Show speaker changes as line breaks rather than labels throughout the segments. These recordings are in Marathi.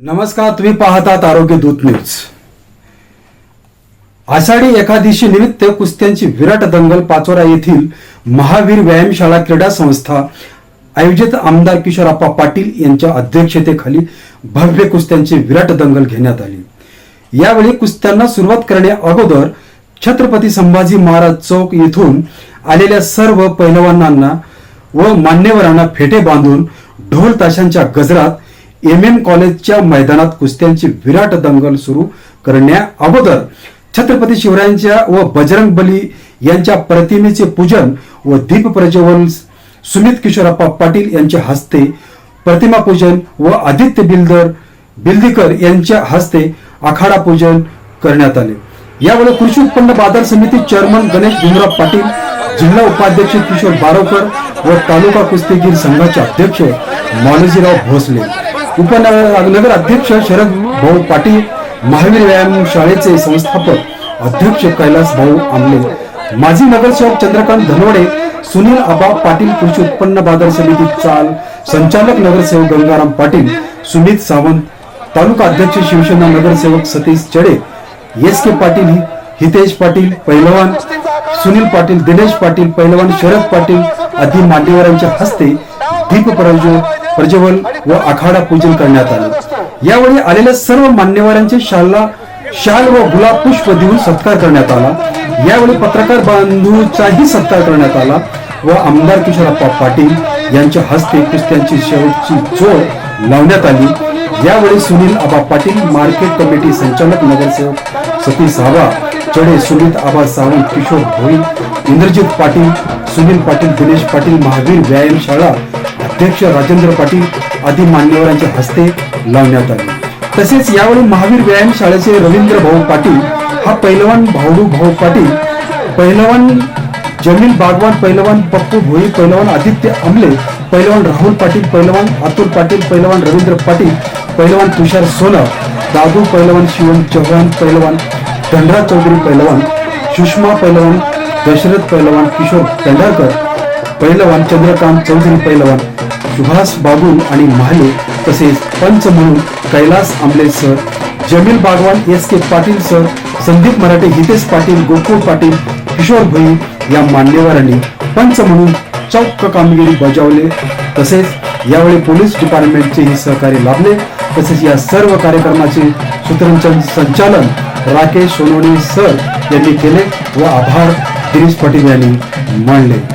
नमस्कार तुम्ही पाहतात आरोग्य दूत न्यूज. आषाढी एकादशी निमित्त कुस्त्यांची विराट दंगल पाचोरा येथील महावीर व्यायामशाळा क्रीडा संस्था आयोजित आमदार किशोरप्पा पाटील यांच्या अध्यक्षतेखाली भव्य कुस्त्यांची विराट दंगल घेण्यात आली. यावेळी कुस्त्यांना सुरुवात करण्या अगोदर छत्रपती संभाजी महाराज चौक येथून आलेल्या सर्व पैलवानांना व मान्यवरांना फेटे बांधून ढोल ताशांच्या गजरात एम एम कॉलेजच्या मैदानात कुस्त्यांची विराट दंगल सुरू करण्या अगोदर छत्रपती शिवरायांच्या व बजरंग बली यांच्या प्रतिमेचे पूजन व दीप प्रज्वलन सुमित किशोरप्पा पाटील यांच्या हस्ते प्रतिमा पूजन व आदित्य बिल्दर बिल्दीकर यांच्या हस्ते आखाडा पूजन करण्यात आले. यावेळी कृषी उत्पन्न बाजार समिती चेअरमन गणेश भीमराव पाटील जिल्हा उपाध्यक्ष किशोर बारोकर व तालुका कुस्तीगीर संघाचे अध्यक्ष मालोजीराव भोसले. उपनगर अध्यक्ष शरद भाऊ पाटील महावीर व्यायाम शाळेचे संस्थापक अध्यक्ष कैलास भाऊ आमले माजी नगरसेवक चंद्रकांत धनवडे सुनील आबा पाटील कृषी उत्पन्न बाजार समिती चाल संचालक नगरसेवक गंगाराम पाटील सुमित सावंत तालुका अध्यक्ष शिवसेना नगरसेवक सतीश चडे एस के पाटील हितेश पाटील पैलवान सुनील पाटील दिनेश पाटील पैलवान शरद पाटील आदी मान्यवरांच्या हस्ते दीप प्रज्वल प्रज्वल व आखाडा पूजन करण्यात आले. यावेळी आलेल्या सर्व मान्यवरांचे शालला शाल व गुलाब पुष्प देऊन सत्कार करण्यात आला. यावेळी पत्रकार बंधूचाही सत्कार करण्यात आला व आमदार किशोरप्पा पाटील यांच्या हस्ते कुस्त्यांची शेवटची जोड लावण्यात आली. यावेळी सुनील आबा पाटील मार्केट कमिटी संचालक नगरसेवक सतीश आबा चढे सुमित आबा सावंत किशोर भोई इंद्रजित पाटील सुनील पाटील दिनेश पाटील महावीर व्यायामशाळा अध्यक्ष राजेंद्र पाटील आदी मान्यवरांच्या हस्ते लावण्यात आले. तसेच यावेळी महावीर व्यायाम शाळेचे रवींद्र भाऊ पाटील हा पैलवान भाऊडू भाऊ पाटील पैलवान जमील बागवान पैलवान पप्पू भोई पैलवान आदित्य आमले पैलवान राहुल पाटील पैलवान अतुल पाटील पैलवान रवींद्र पाटील पैलवान तुषार सोला दादू पैलवान शिवम चव्हाण पैलवान धनरा चौधरी पैलवान सुषमा पैलवान दशरथ पैलवान किशोर पेंढारकर पैलवान चंद्रकांत चौधरी पैलवान सुभाष बाबू आणि महाले तसेच पंच म्हणून Kailas Ambale sir Jamil Bagwan S K Patil sir Sandeep Marathe Hitesh Patil Gokul Patil Kishor Bhoi या मान्यवरांनी पंच म्हणून चौक कामगिरी बजावले. तसेच यावेळी पोलीस डिपार्टमेंटचेही सहकार्य लाभले. तसेच या सर्व कार्यक्रमाचे सूत्रसंचालन संचालन राकेश सोनवणे सर यांनी केले व आभार गिरीश पाटील यांनी मानले.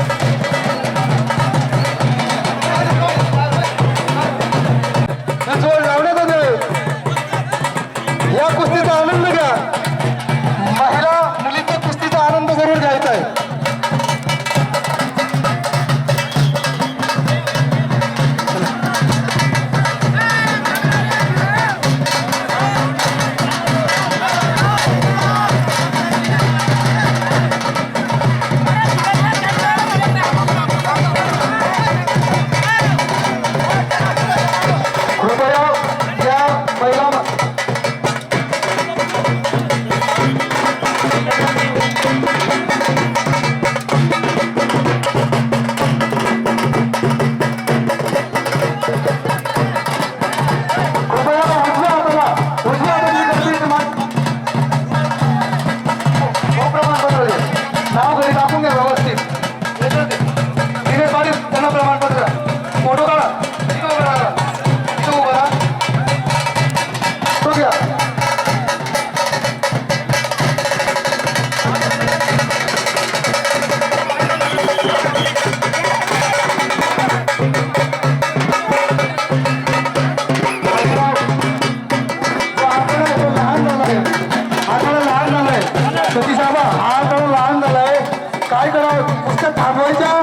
थांबवायच्या?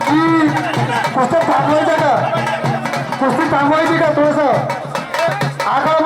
की पुस्तक थांबवायचं का? पुस्तक थांबवायची का थोडस? आकडा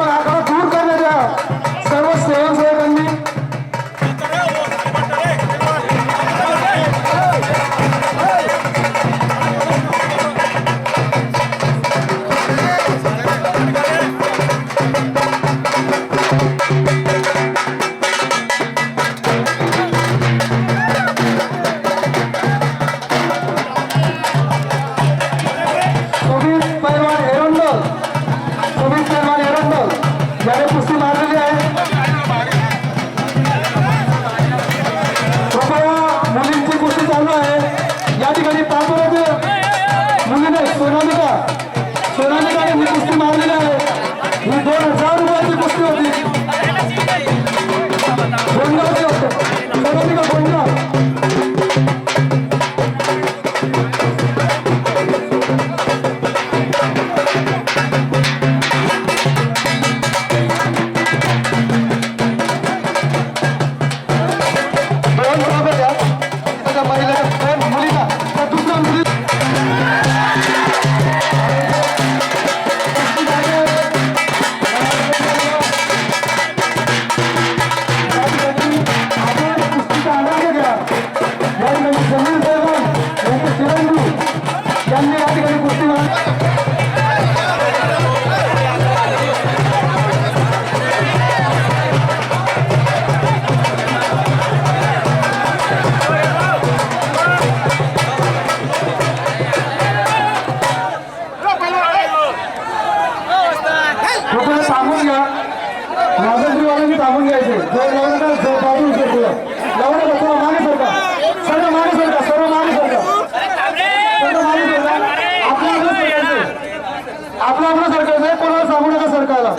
आपलं आपलं सरकार नाही कोणाला सांगू नका सरकारला.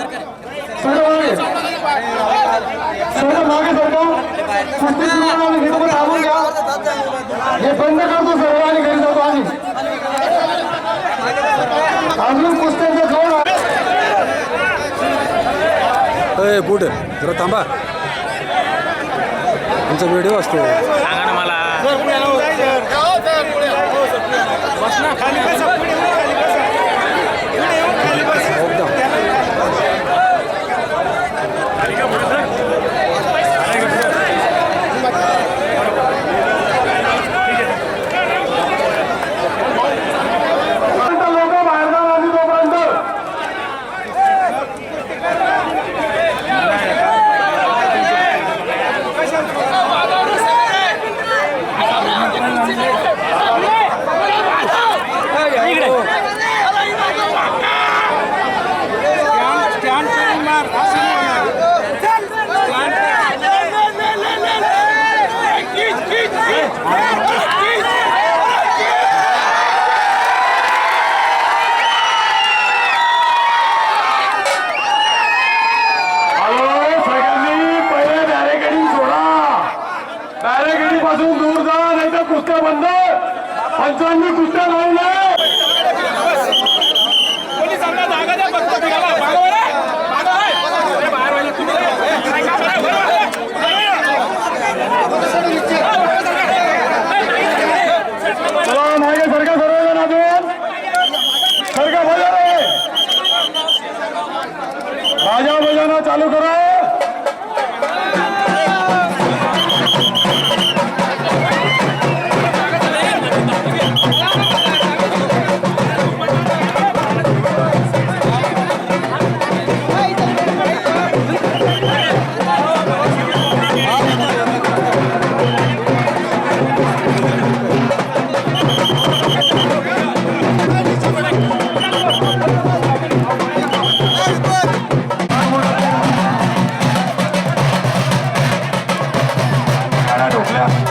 सगळं सगळं मागे सरकार. थांबून घ्या. हे बंद करतो सर्व आणि घरी जातो आम्ही. अजून कुस्त्यांचा
जोड बुट जरा थांबा. आमचा व्हिडिओ असतो.
सांगा ना मला.
চালু করো।
Terra.